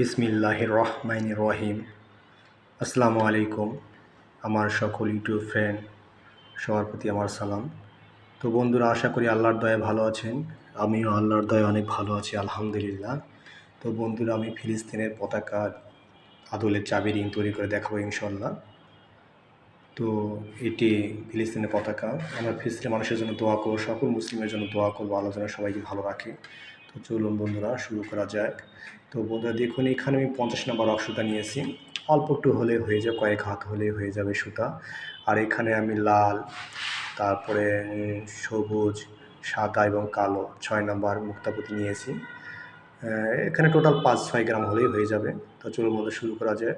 বিসমিল্লাহ রহমান রহিম আসসালামু আলাইকুম, আমার সকল ইউটিউব ফ্রেন্ড, সবার প্রতি আমার সালাম। তো বন্ধুরা, আশা করি আল্লাহর দয়ে ভালো আছেন। আমিও আল্লাহর দয়ে অনেক ভালো আছি, আলহামদুলিল্লাহ। তো বন্ধুরা, আমি ফিলিস্তিনের পতাকা আদলের চাবি রিং তৈরি করে দেখাবো ইনশাল্লাহ তো এটি ফিলিস্তিনের পতাকা। আমরা ফিলিস্তিনের মানুষের জন্য দোয়া করব, সকল মুসলিমের জন্য দোয়া করব আলোচনা সবাইকে ভালো রাখে। তো চলুন বন্ধুরা, শুরু করা যাক। তো বন্ধুরা, দেখুন, এখানে আমি পঞ্চাশ নম্বর অক্ষতা নিয়েছি। অল্প একটু হলে হয়ে যাবে কয়েক হাত হলে হয়ে যাবে সুতা। আর এখানে আমি লাল, তারপরে সবুজ, সাদা এবং কালো ছয় নম্বর মুক্তাপতি নিয়েছি। এখানে টোটাল পাঁচ, ছয় গ্রাম হলেই হয়ে যাবে। তো চলুন মতো শুরু করা যায়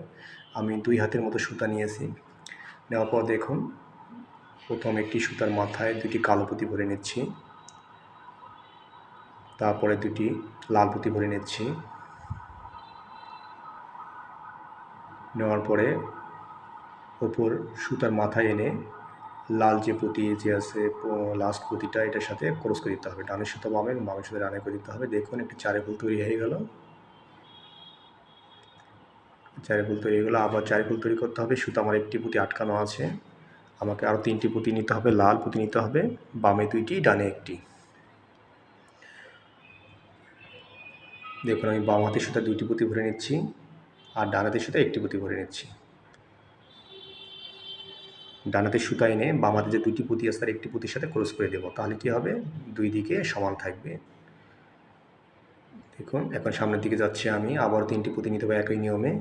আমি দুই হাতের মতো সুতা নিয়েছি। নেওয়ার পর দেখুন, প্রথম একটি সুতার মাথায় দুটি কালো পুঁতি ভরে নিচ্ছি। তারপরে দুটি লাল পুঁতি ভরে নিচ্ছি। নেওয়ার পরে ওপর সুতার মাথায় এনে লাল যে পুঁতি যে আছে লাস্ট পুঁতিটা এটার সাথে ক্রস করে দিতে হবে। ডানের সুতো বামে বামের সুতো ডানে করে দিতে হবে। দেখুন, একটি চারে ফুল তৈরি হয়ে গেল। চারে ফুল তৈরি হয়ে গেলো। আবার চারে ফুল তৈরি করতে হবে। সুতা আমার একটি পুঁতি আটকানো আছে। আমাকে আরও তিনটি পুঁতি নিতে হবে। লাল পুঁতি নিতে হবে। বামে দুইটি, ডানে একটি। দেখুন, আমি বাম হাতের সুতা দুইটি পুঁতি ভরে নিচ্ছি আর ডান হাতের সুতা একটি পুঁতি ভরে নিচ্ছি। ডান হাতের সুতা এনে বাম হাতে যে দুটি পুঁতি আছে তার একটি পুঁতির সাথে ক্রস করে দেবো। তাহলে কি হবে? দুই দিকে সমান থাকবে। দেখুন, এখন সামনের দিকে যাচ্ছে আমি আবার তিনটি পুঁতি নিতে হবে একই নিয়মে।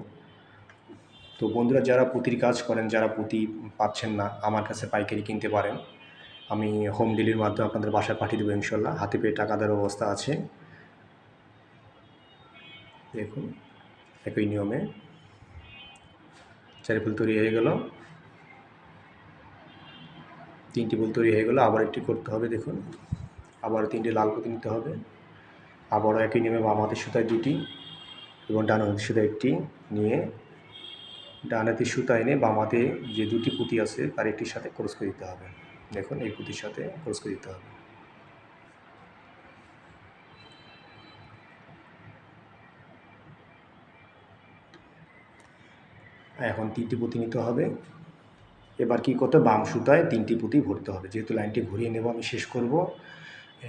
তো বন্ধুরা, যারা পুঁতির কাজ করেন, যারা পুঁতি পাচ্ছেন না, আমার কাছে পাইকারি কিনতে পারেন। আমি হোম ডেলির মাধ্যমে আপনাদের বাসায় পাঠিয়ে দেবো ইনশাল্লাহ। হাতে পেয়ে টাকা দেওয়ার ব্যবস্থা আছে। দেখুন, একই নিয়মে চারি ফুল তৈরি হয়ে গেল। তিনটি ফুল তৈরি হয়ে গেল, আবার একটি করতে হবে, দেখুন। আবার তিনটি লাল পুঁতি নিতে হবে। আবারও একই নিয়মে বাম হাতের সুতায় দুটি এবং ডান হাতের সুতায় একটি নিয়ে ডান হাতের সুতা এনে বাম হাতে যে দুটি পুঁতি আছে, তার একটির সাথে ক্রস করে দিতে হবে। দেখুন, এই পুঁতির সাথে ক্রস করে দিতে হবে। এখন তিনটি পুঁতি নিতে হবে। এবার কি করতে বাম সুতায় তিনটি পুঁতি ভরতে হবে। যেহেতু লাইনটি ঘুরিয়ে নেব, আমি শেষ করব।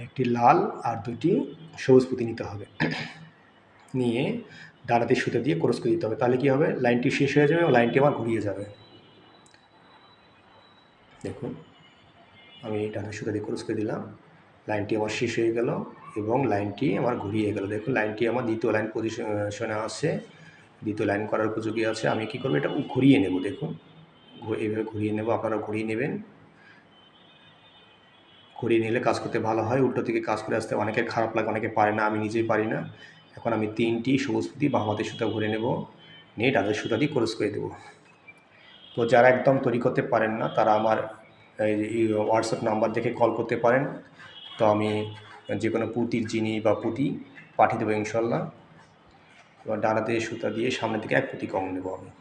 একটি লাল আর দুটি সবুজ পুঁতি নিতে হবে। নিয়ে ডানাতে সুতা দিয়ে ক্রস করে দিতে হবে। তাহলে কি হবে? লাইনটি শেষ হয়ে যাবে লাইনটি আমার ঘুরিয়ে যাবে। দেখুন, আমি ডানাতে সুতা দিয়ে ক্রস করে দিলাম। লাইনটি আমার শেষ হয়ে গেল এবং লাইনটি আমার ঘুরিয়ে গেল। দেখুন, লাইনটি আমার দ্বিতীয় লাইন পজিশনে আসছে দ্বিতীয় লাইন করার উপযোগী আছে। আমি কি করব? এটা ঘুরিয়ে নেব, দেখুন। এইভাবে ঘুরিয়ে নেব, আপনারা ঘুরিয়ে নেবেন। ঘুরিয়ে নিলে কাজ করতে ভালো হয়। উল্টো দিকে কাজ করে আসতে অনেকের খারাপ লাগে, অনেকে পারে না, আমি নিজেই পারি না। এখন আমি তিনটি সবুজ পুঁতি বাম হাতের সুতা ঘুরে নেব। নিয়ে ডানের সুতা দিয়ে ক্রস করে দেবো। তো যারা একদম তৈরি করতে পারেন না, তারা আমার হোয়াটসঅ্যাপ নাম্বার দেখে কল করতে পারেন। তো আমি যে কোনো পুঁতির জিনিস বা পুঁতি পাঠিয়ে দেবো ইনশাল্লাহ। এবার ডানাতে সুতা দিয়ে সামনের দিকে এক পুঁতি কম নেব আমি।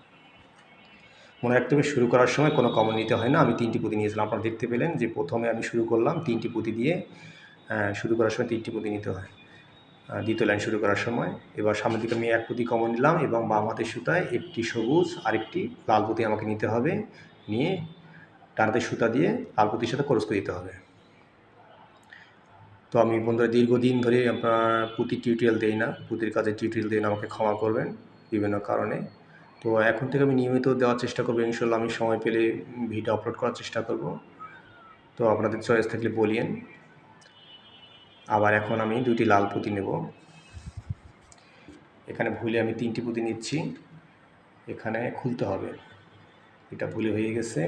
মনে রাখতে হবে শুরু করার সময় কোনো কমন নিতে হয় না। আমি তিনটি পুঁতি নিয়েছিলাম, আপনারা দেখতে পেলেন যে প্রথমে আমি শুরু করলাম তিনটি পুঁতি দিয়ে শুরু করার সময় তিনটি পুঁতি নিতে হয়। দ্বিতীয় লাইন শুরু করার সময়। এবার সামনের দিকে আমি এক পুঁতি কমন নিলাম এবং বাম হাতের সুতায় একটি সবুজ আরেকটি লাল পুঁতি আমাকে নিতে হবে। নিয়ে ডানাতে সুতা দিয়ে লাল পুঁতির সাথে ক্রস করে দিতে হবে। তো আমি বন্ধুরা দীর্ঘদিন ধরে আপনার পুঁতি টিউটোরিয়াল দিই না, পুঁতির কাজে টিউটোরিয়াল দিই আমাকে ক্ষমা করবেন বিভিন্ন কারণে। তো এখন থেকে আমি নিয়মিত দেওয়ার চেষ্টা করব ইনশাল্লাহ আমি সময় পেলে ভিডিও আপলোড করার চেষ্টা করব। তো আপনাদের চয়েস থাকলে বলিয়েন। আবার এখন আমি দুটি লাল পুঁতি নেব। এখানে ভুলে আমি তিনটি পুঁতি নিচ্ছি। এখানে খুলতে হবে। এটা ভুলে হয়ে গেছে।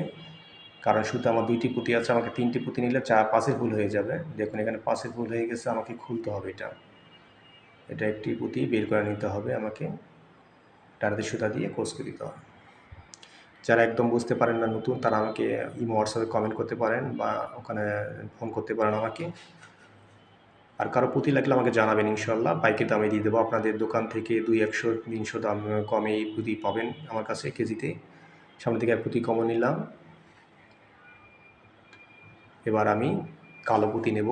কারণ শুধু আমার দুইটি পুঁতি আছে, আমাকে তিনটি পুঁতি নিলে চার পাঁচের ভুল হয়ে যাবে। দেখুন, এখানে পাঁচের ভুল হয়ে গেছে, আমাকে খুলতে হবে এটা। এটা একটি পুঁতি বের করে নিতে হবে আমাকে। ডানাতে সুতা দিয়ে কোর্স করে দিতে হবে। যারা একদম বুঝতে পারেন না নতুন, তারা আমাকে ইমো, হোয়াটসঅ্যাপে কমেন্ট করতে পারেন বা ওখানে ফোন করতে পারেন আমাকে। আর কারও পুঁতি লাগলে আমাকে জানাবেন ইনশাল্লাহ বাইকে দামে দিয়ে দেবো। আপনাদের দোকান থেকে দুই একশো, তিনশো দাম কমে এই পুঁতি পাবেন আমার কাছে কেজিতে। সামনে থেকে এক পুঁতি কমন নিলাম। এবার আমি কালো পুঁতি নেব।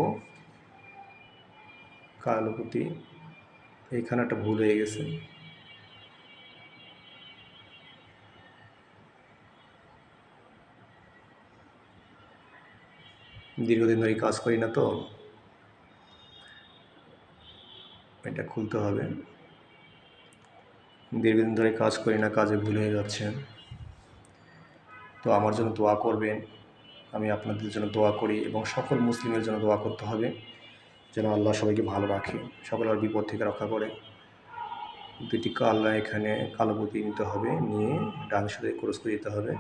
কালো পুঁতি, এইখানে একটা ভুল হয়ে গেছে। দীর্ঘদিন ধরে কাজ করি না তো। এটা খুলতে হবে। দীর্ঘদিন ধরে কাজ করি না, কাজে ভুল হয়ে যাচ্ছে। তো আমার জন্য দোয়া করবেন। আমি আপনাদের জন্য দোয়া করি এবং সকল মুসলিমের জন্য দোয়া করতে হবে যেন আল্লাহ সবাইকে ভালো রাখে সকলের বিপদ থেকে রক্ষা করে। দুটি কাল্লা এখানে কালো পুঁতি নিতে হবে, নিয়ে ডান সাথে ক্রস করে দিতে হবে।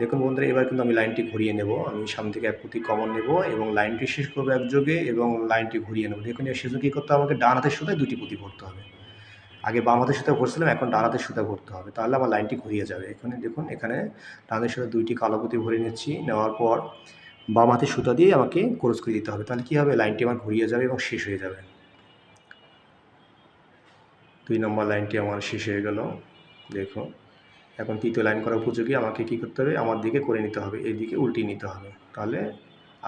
দেখুন বন্ধুরা, এবার কিন্তু আমি লাইনটি ঘুরিয়ে নেব। আমি সামনে থেকে এক পুঁতি কমন নেব এবং লাইনটি শেষ করব একযোগে এবং লাইনটি ঘুরিয়ে নেব। দেখুন এর সেজন্য কী করতে হবে? আমাকে ডান হাতের সুতায় দুটি পুঁতি ভরতে হবে। আগে বাম হাতের সুতা ভরছিলাম এখন ডান হাতের সুতা ভরতে হবে। তাহলে আমার লাইনটি ঘুরিয়ে যাবে। এখানে দেখুন, এখানে ডান হাতের সুতা দুইটি কালো পুঁতি ভরে নিচ্ছি। নেওয়ার পর বাম হাতের সুতা দিয়ে আমাকে ক্রস করে দিতে হবে। তাহলে কী হবে? লাইনটি আমার ঘুরিয়ে যাবে এবং শেষ হয়ে যাবে। দুই নম্বর লাইনটি আমার শেষ হয়ে গেল। দেখো এখন তৃতীয় লাইন করা উপযোগী। আমাকে কী করতে হবে? আমার দিকে করে নিতে হবে। এই দিকে উল্টিয়ে নিতে হবে। তাহলে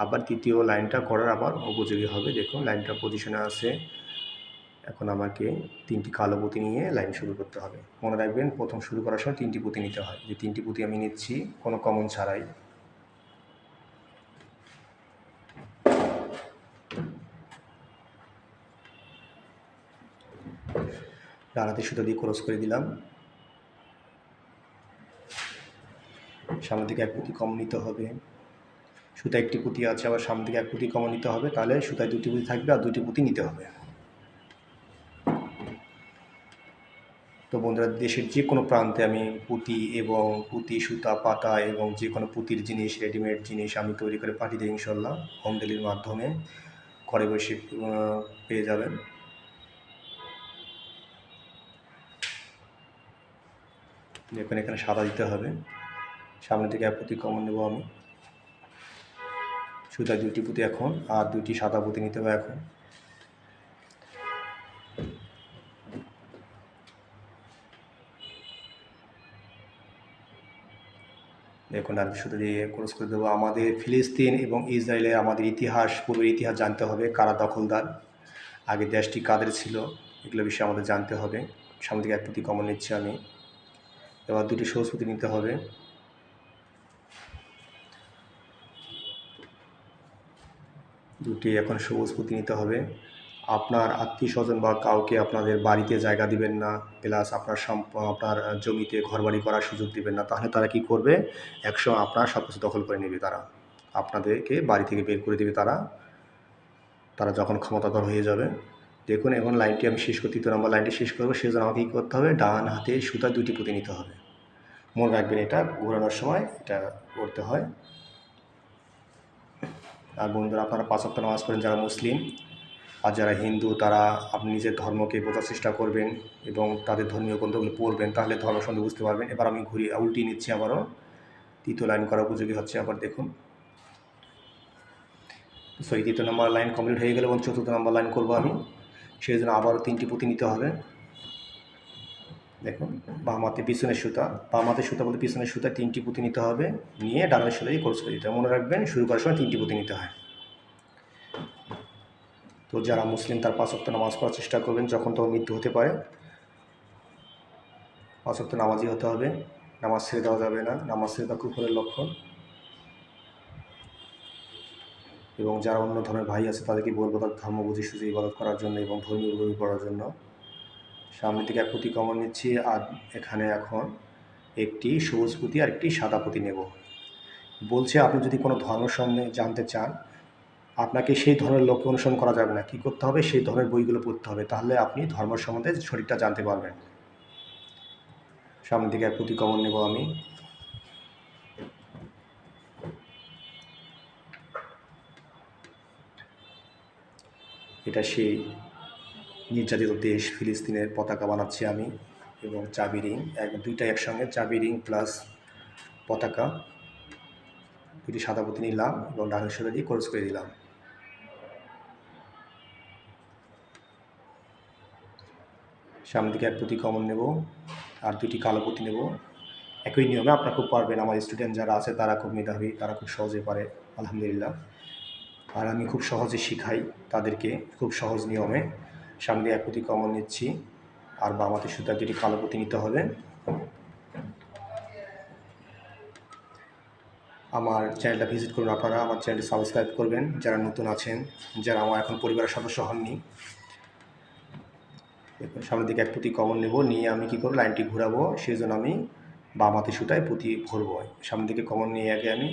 আবার তৃতীয় লাইনটা করার আবার উপযোগী হবে। দেখুন লাইনটা পজিশনে আছে। এখন আমাকে তিনটি কালো পুঁতি নিয়ে লাইন শুরু করতে হবে। মনে রাখবেন, প্রথম শুরু করার সময় তিনটি পুঁতি নিতে হয়। যে তিনটি পুঁতি আমি নিচ্ছি, কোনো কমন ছাড়াই। ডানাতে সুতো দিয়ে ক্রস করে দিলাম। সামনে থেকে এক পুঁতি কম নিতে হবে। সুতা একটি পুঁতি আছে, আবার সামনে থেকে এক পুঁতি কম নিতে হবে। তাহলে সুতায় দুটি পুঁতি থাকবে আর দুটি পুঁতি নিতে হবে তো বন্ধুরা, দেশের যে কোনো প্রান্তে আমি পুঁতি এবং পুঁতি, সুতা, পাতা এবং যে কোনো পুঁতির জিনিস রেডিমেড জিনিস আমি তৈরি করে পাঠিয়ে দিই ইনশাল্লাহ হোম ডেলিভারির মাধ্যমে ঘরে বসে পেয়ে যাবেন। দেখুন, এখানে সাদা দিতে হবে। সামনে থেকে এক পুঁতি কমন নেব আমি। সুতা দুটি পুঁতি এখন, আর দুটি সাদা পুঁতি নিতে হবে এখন। দেখুন, আর সুতো দিয়ে ক্রস করে দেবো। আমাদের ফিলিস্তিন এবং ইসরায়েলে আমাদের ইতিহাস, পূর্বের ইতিহাস জানতে হবে, কারা দখলদার। আগে দেশটি কাদের ছিল, এগুলো বিষয়ে আমাদের জানতে হবে। সামনে থেকে এক প্রতি কমন নিচ্ছি আমি। এবার দুটি পুঁতি নিতে হবে। দুটি এখন সবুজ পুঁতি নিতে হবে। আপনার আত্মীয় স্বজন বা কাউকে আপনাদের বাড়িতে জায়গা দিবেন না প্লাস আপনার আপনার জমিতে ঘরবাড়ি করার সুযোগ দিবেন না, তাহলে তারা কি করবে? একশো আপনার সব কিছু দখল করে নেবে তারা। আপনাদেরকে বাড়ি থেকে বের করে দেবে তারা। তারা যখন ক্ষমতাধর হয়ে যাবে। দেখুন, এখন লাইনটি আমি শেষ করতে তৃতীয় নম্বর লাইনটি শেষ করব, সেজন্য আমাকে কী করতে হবে? ডান হাতে সুতা দুটি পুঁতে নিতে হবে। মনে রাখবেন এটা, ঘোরানোর সময় এটা করতে হয়। আর বন্ধুরা, আপনারা পাঁচ সপ্তাহ নামাজ পড়েন, যারা মুসলিম আর যারা হিন্দু, তারা আপনি নিজের ধর্মকে বোঝার চেষ্টা করবেন এবং তাদের ধর্মীয় গ্রন্থগুলো পড়বেন, তাহলে ধর্ম সম্বন্ধে বুঝতে পারবেন। এবার আমি ঘুরিয়ে উল্টিয়ে নিচ্ছি আবারও। তৃতীয় লাইন করা উপযোগী হচ্ছে, আবার দেখুন। সরি তৃতীয় নম্বর লাইন কমপ্লিট হয়ে গেল এবং চতুর্থ নম্বর লাইন করব আমি। সেই জন্য আবারও তিনটি পুঁতি নিতে হবে। দেখুন বাম পিছনের সুতা। বাম সুতা বলতে পিছনের সুতা তিনটি পুঁতি নিতে হবে। নিয়ে ডানের সুতা দিয়ে কোর্স করে দিতে হবে। মনে রাখবেন, শুরু করার সময় তিনটি পুঁতি নিতে হয়। তো যারা মুসলিম তার পাঁচ ওয়াক্ত নামাজ পড়ার চেষ্টা করবেন যখন তখন মৃত্যু হতে পারে। পাঁচ ওয়াক্ত নামাজই হতে হবে। নামাজ ছেড়ে দেওয়া যাবে না। নামাজ ছেড়ে দেওয়া কুকুরের লক্ষণ। এবং যারা অন্য ধর্মের ভাই আছে তাদেরকে বলব তার ধর্ম বুঝে সুঝে ইবাদত করার জন্য এবং ধর্মীয় বই করার জন্য। সামনে থেকে এক পুঁতি কমন নিচ্ছি। আর এখানে এখন একটি সবুজ পুঁতি আর একটি সাদা পুঁতি নেব। বলছে আপনি যদি কোনো ধর্ম সম্বন্ধে জানতে চান আপনাকে সেই ধরনের লোককে অনুসরণ করা যাবে না। কী করতে হবে? সেই ধরনের বইগুলো পড়তে হবে। তাহলে আপনি ধর্ম সম্বন্ধে শরীরটা জানতে পারবেন। সামনের দিকে এক পুঁতি কমন নেব আমি। এটা সেই নির্যাতিত দেশ, ফিলিস্তিনের পতাকা বানাচ্ছি আমি এবং চাবি রিং। এক দুইটা একসঙ্গে, চাবি রিং প্লাস পতাকা। দুটি সাদা নিলাম এবং ডানের সাথে দিয়ে করে দিলাম। সামনে দিকে এক পুঁতি কমন নেব, আর দুটি কালো পুঁতি নেব। একই নিয়মে আপনারা খুব পারবেন, আমার স্টুডেন্ট যারা আছে তারা খুব মেধাবী, তারা খুব সহজে পারে, আলহামদুলিল্লাহ। আর আমি খুব সহজে শিখাই তাদেরকে, খুব সহজ নিয়মে। সামনে এক পুঁতি কমন নিচ্ছি, আর বামাতে সুতা দুটি কালো পুঁতি নিতে হবে। আমার চ্যানেলটা ভিজিট করুন আপনারা, আমার চ্যানেলটি সাবস্ক্রাইব করবেন। যারা নতুন আছেন, যারা আমার এখন পরিবারের সদস্য হননি দেখুন সামনের দিকে এক পুঁতি কমন নেব, নিয়ে আমি কী করব, লাইনটি ঘোরাবো সেই জন্য আমি বাম হাতে সুতায় পুঁতি ভরবো। সামনের দিকে কমন নিয়ে আগে আমি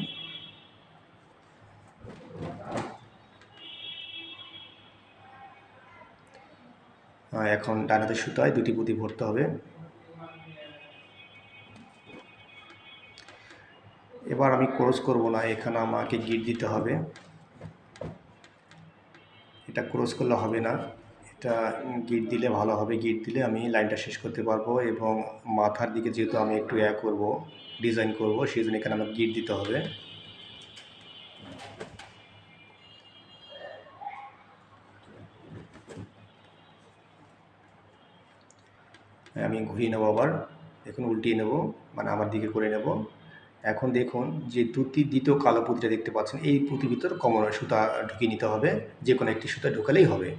এখন ডান হাতের সুতায় দুটি পুঁতি ভরতে হবে। এবার আমি ক্রস করব না, এখানে আমাকে গিট দিতে হবে। এটা ক্রস করলে হবে না। এটা গিট দিলে ভালো হবে। গিট দিলে আমি লাইনটা শেষ করতে পারব এবং মাথার দিকে যেহেতু আমি একটু এক করব ডিজাইন করব সেই জন্য এখানে আমাকে গিট দিতে হবে। হ্যাঁ, আমি ঘুরিয়ে নেব আবার। এখন উল্টিয়ে নেব মানে আমার দিকে করে নেব। এখন দেখুন যে দুটি দ্বিতীয় কালো পুঁতিটা দেখতে পাচ্ছেন এই পুঁতির ভিতর কমন সুতা ঢুকিয়ে নিতে হবে। যে কোনো একটি সুতা ঢুকালেই হবে।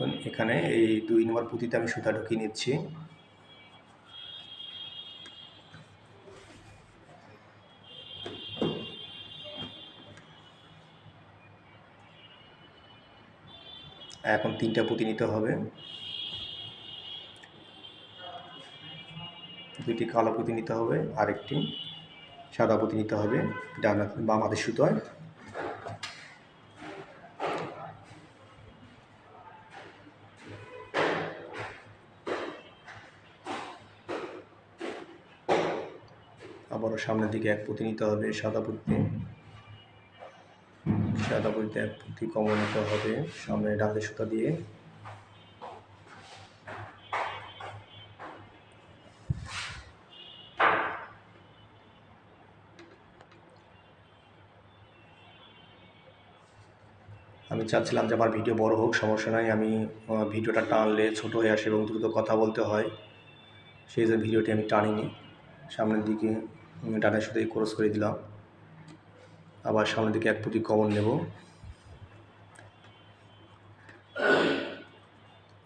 এখন এই দুই নম্বর পুঁতিতে আমি সুতা ঢুকিয়ে নিচ্ছি। এখন তিনটা পুঁতি নিতে হবে। দুটি কালো পুঁতি নিতে হবে, আরেকটি সাদা পুঁতি নিতে হবে। ডান বাম হাতের সুতোয়। আবারও সামনের দিকে এক পুঁতি নিতে হবে, সাদা পুঁতি। সাদা পুঁতিতে এক পুঁতি কমন নিতে হবে, সামনে ডালের সুতা দিয়ে। আমি চাচ্ছিলাম যে আমার ভিডিও বড় হোক, সমস্যা নাই, আমি ভিডিওটা টানলে ছোট হয়ে আসে এবং দ্রুত কথা বলতে হয়। সেই জন্য ভিডিওটি আমি টানিনি। সামনের দিকে ডানের সাথে ক্রস করে দিলাম। আবার সামনের দিকে এক পুঁতি কমন নেব।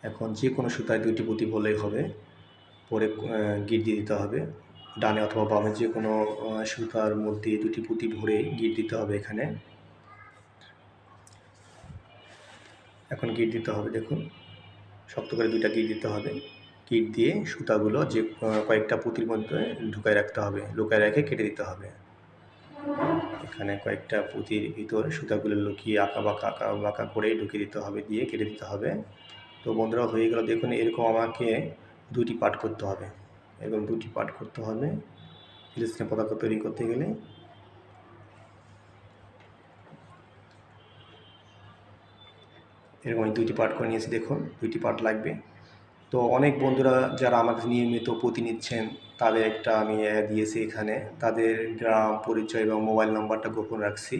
এখন যে কোনো সুতায় দুইটি পুঁতি বলেই হবে। পরে গিট দিয়ে দিতে হবে। ডানে অথবা বামে যে কোনো সুতার মধ্যে দুটি পুঁতি ভরে গিট দিতে হবে এখানে। এখন গিট দিতে হবে, দেখুন। শক্ত করে দুইটা গিট দিতে হবে। গিট দিয়ে সুতাগুলো যে কয়েকটা পুঁতির মধ্যে ঢুকায় রাখতে হবে, লুকায় রেখে কেটে দিতে হবে। এখানে কয়েকটা পুঁতির ভিতর সুতাগুলো লুকিয়ে আঁকা বাঁকা আঁকা বাঁকা করে ঢুকিয়ে দিতে হবে, দিয়ে কেটে দিতে হবে। তো বন্ধুরা, হয়ে গেল, দেখুন এরকম আমাকে দুটি পার্ট করতে হবে। এরকম দুটি পার্ট করতে হবে ফিলিস্তিনের পতাকা তৈরি করতে গেলে। এরকম দুইটি পার্ট করে নিয়েছি, দেখুন, দুইটি পার্ট লাগবে। তো অনেক বন্ধুরা যারা আমার কাছে নিয়মিত পুঁতি নিচ্ছেন তাদের একটা আমি দিয়েছি এখানে। তাদের গ্রাম পরিচয় এবং মোবাইল নাম্বারটা গোপন রাখছি।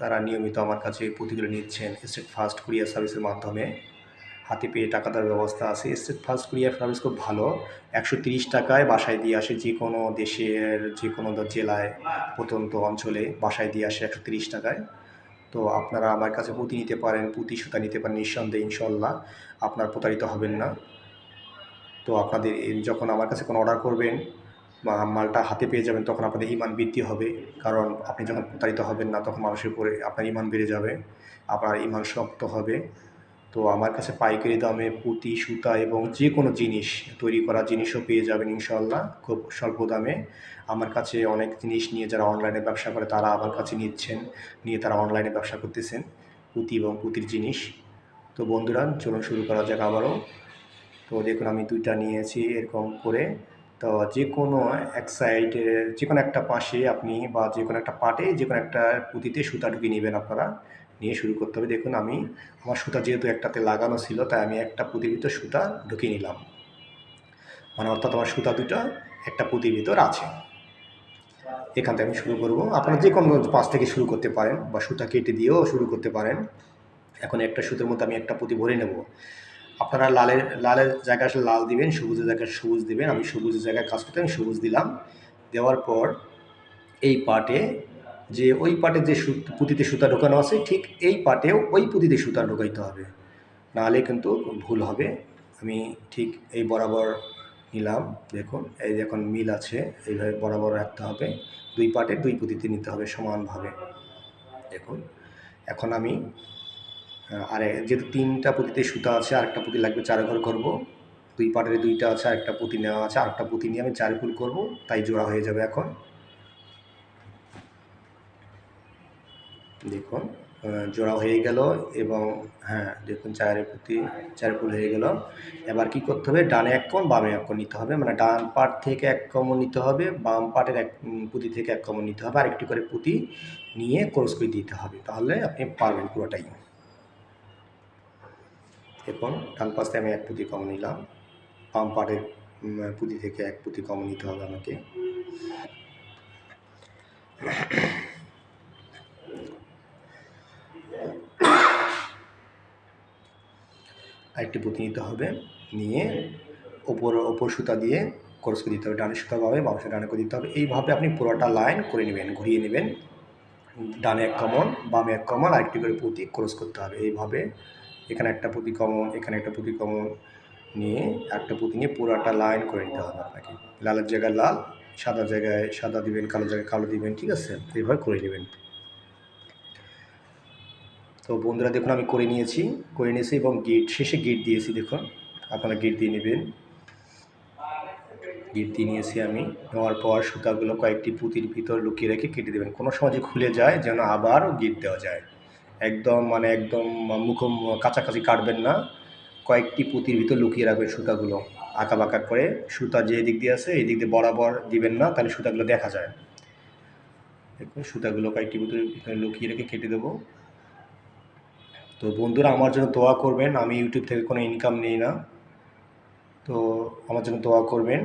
তারা নিয়মিত আমার কাছে পুঁতিগুলো নিচ্ছেন। স্টেট ফার্স্ট কুরিয়ার সার্ভিসের মাধ্যমে। হাতে পেয়ে টাকা দেওয়ার ব্যবস্থা আছে। স্টেট ফার্স্ট কুরিয়ার সার্ভিস খুব ভালো। একশো তিরিশ টাকায় বাসায় দিয়ে আসে যে কোনো দেশের যে কোনো জেলায়, প্রত্যন্ত অঞ্চলে বাসায় দিয়ে আসে একশো তিরিশ টাকায়। তো আপনারা আমার কাছে পুঁতি নিতে পারেন, পুঁতি সুতা নিতে পারেন, নিঃসন্দেহে ইনশাল্লাহ আপনার প্রতারিত হবেন না। তো আপনাদের যখন আমার কাছে কোনো অর্ডার করবেন বা মালটা হাতে পেয়ে যাবেন, তখন আপনাদের ইমান বৃদ্ধি হবে। কারণ আপনি যখন প্রতারিত হবেন না, তখন মানুষের উপরে আপনার ইমান বেড়ে যাবে, আপনার ইমান শক্ত হবে। তো আমার কাছে পাইকারি দামে পুঁতি, সুতা এবং যে কোনো জিনিস তৈরি করা জিনিসও পেয়ে যাবেন ইনশাল্লাহ খুব স্বল্প দামে। আমার কাছে অনেক জিনিস নিয়ে যারা অনলাইনে ব্যবসা করে তারা আমার কাছে নিচ্ছেন, নিয়ে তারা অনলাইনে ব্যবসা করতেছেন, পুঁতি এবং পুঁতির জিনিস। তো বন্ধুরা, চলুন শুরু করা যাক আবারও। তো দেখুন, আমি দুইটা নিয়েছি এরকম করে। তো যে কোনো এক সাইডে যে কোনো একটা পাশে আপনি বা যে কোনো একটা পাটে যে কোনো একটা পুঁতিতে সুতা ঢুকিয়ে নেবেন আপনারা। নিয়ে শুরু করতে হবে। দেখুন, আমি আমার সুতা যেহেতু একটাতে লাগানো ছিল, তাই আমি একটা পুঁতির ভিতর সুতা ঢুকিয়ে নিলাম। মানে অর্থাৎ আমার সুতা দুটো, একটা পুঁতির ভিতর আছে। এখান থেকে আমি শুরু করব। আপনারা যে কোনো পাশ থেকে শুরু করতে পারেন বা সুতা কেটে দিয়েও শুরু করতে পারেন। এখন একটা সুতোর মধ্যে আমি একটা পুঁতি ভরে নেব। আপনারা লালের লালের জায়গায় লাল দিবেন, সবুজের জায়গায় সবুজ দিবেন। আমি সবুজের জায়গায় কাজ করতে আমি সবুজ দিলাম। দেওয়ার পর এই পাটে যে ওই পাটে যে পুঁতিতে সুতা ঢোকানো আছে, ঠিক এই পাটেও ওই পুঁতিতে সুতা ঢোকাইতে হবে। নাহলে কিন্তু ভুল হবে। আমি ঠিক এই বরাবর নিলাম। দেখুন, এই এখন মিল আছে, এইভাবে বরাবর রাখতে হবে। দুই পাটে দুই পুঁতিতে নিতে হবে সমানভাবে। দেখুন, এখন আমি আরে, যেহেতু তিনটা পুঁতিতে সুতা আছে, আরেকটা পুঁতি লাগবে চার ঘর করব। দুই পাটের দুইটা আছে, আরেকটা পুঁতি নেওয়া আছে, আরেকটা পুঁতি নিয়ে আমি চার ফুল করব। তাই জোড়া হয়ে যাবে এখন। দেখুন জোড়া হয়ে গেল এবং হ্যাঁ দেখুন চারের প্রতি, চার ফুল হয়ে গেল। এবার কি করতে হবে? ডানে এক কম, বামে এক কম নিতে হবে। মানে ডান পাট থেকে এক কমন নিতে হবে, বাম পাটের এক পুঁতি থেকে এক কমন নিতে হবে। আরেকটি করে পুঁতি নিয়ে ক্রস করে দিতে হবে। তাহলে আপনি পারবেন পুরোটাই। এখন ডান পাশে আমি এক পুঁতি কম নিলাম। বাম পাটের পুঁতি থেকে এক পুঁতি কম নিতে হবে আমাকে। আরেকটি পুঁতি নিতে হবে। নিয়ে ওপর ওপর সুতা দিয়ে ক্রস করে দিতে হবে, ডানে সুতা পাবে, বাম ডানে করে দিতে হবে। এইভাবে আপনি পুরোটা লাইন করে নেবেন, ঘুরিয়ে নেবেন। ডানে এক কমন, বামে এক কমন, আরেকটি করে পুঁতি ক্রস করতে হবে। এইভাবে এখানে একটা পুঁতি কমন, এখানে একটা পুঁতি কমন নিয়ে একটা পুঁতি নিয়ে পুরোটা লাইন করে নিতে হবে আপনাকে। লালের জায়গায় লাল সাদা জায়গায় সাদা দিবেন, কালো জায়গায় কালো দিবেন, ঠিক আছে? এইভাবে করে নেবেন। তো বন্ধুরা দেখুন, আমি করে নিয়েছি। করে নিয়েছি এবং গেট শেষে গেট দিয়েছি, দেখুন। আপনারা গেট দিয়ে নেবেন। গেট দিয়ে নিয়েছি আমি। নেওয়ার পর সুতাগুলো কয়েকটি পুঁতির ভিতর লুকিয়ে রেখে কেটে দেবেন। কোনো সময় খুলে যায়, যেন আবার গেট দেওয়া যায়। একদম মানে একদম মুখো কাছাকাছি কাটবেন না। কয়েকটি পুঁতির ভিতর লুকিয়ে রাখবেন সুতাগুলো। আঁকা বাঁকা করে সুতা যে দিক দিয়ে আছে এই দিক দিয়ে বরাবর দিবেন না, তাহলে সুতাগুলো দেখা যায়। দেখুন, সুতাগুলো কয়েকটি পুঁতির ভিতরে লুকিয়ে রেখে কেটে দেবো। তো বন্ধুরা আমার জন্য দোয়া করবেন, আমি ইউটিউব থেকে কোনো ইনকাম নিই না। তো আমার জন্য দোয়া করবেন।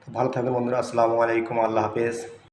তো ভালো থাকবেন বন্ধুরা, আসসালামু আলাইকুম, আল্লাহ হাফেজ।